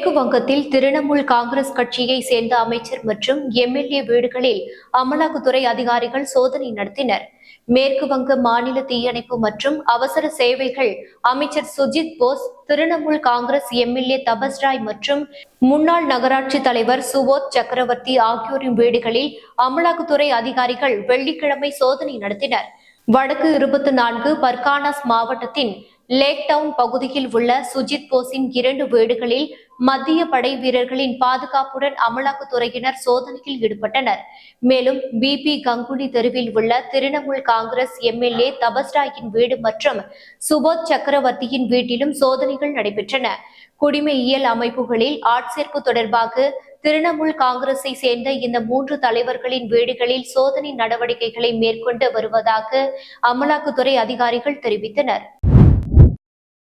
மேற்கு வங்கத்தில் திரிணாமுல் காங்கிரஸ் கட்சியை சேர்ந்த அமைச்சர் மற்றும் எம்எல்ஏ வீடுகளில் அமலாக்கத்துறை அதிகாரிகள் சோதனை நடத்தினர். மேற்கு வங்க மாநில தீயணைப்பு மற்றும் அவசர சேவைகள் அமைச்சர் சுஜித் போஸ் திரிணாமுல் காங்கிரஸ் எம்எல்ஏ தபஸ் ராய் மற்றும் முன்னாள் நகராட்சி தலைவர் சுபோத் சக்கரவர்த்தி ஆகியோரின் வீடுகளில் அமலாக்கத்துறை அதிகாரிகள் வெள்ளிக்கிழமை சோதனை நடத்தினர். வடக்கு இருபத்தி நான்கு பர்கானாஸ் மாவட்டத்தின் லேக் டவுன் பகுதியில் உள்ள சுஜித் போஸின் இரண்டு வீடுகளில் மத்திய படை வீரர்களின் பாதுகாப்புடன் அமலாக்கத்துறையினர் சோதனையில் ஈடுபட்டனர். மேலும் பிபி கங்குலி தெருவில் உள்ள திரிணாமுல் காங்கிரஸ் எம்எல்ஏ தபஸ்ராயின் வீடு மற்றும் சுபோத் சக்கரவர்த்தியின் வீட்டிலும் சோதனைகள் நடைபெற்றன. குடிமையியல் அமைப்புகளில் ஆட்சேர்ப்பு தொடர்பாக திரிணாமுல் காங்கிரஸை சேர்ந்த இந்த மூன்று தலைவர்களின் வீடுகளில் சோதனை நடவடிக்கைகளை மேற்கொண்டு வருவதாக அமலாக்கத்துறை அதிகாரிகள் தெரிவித்தனர்.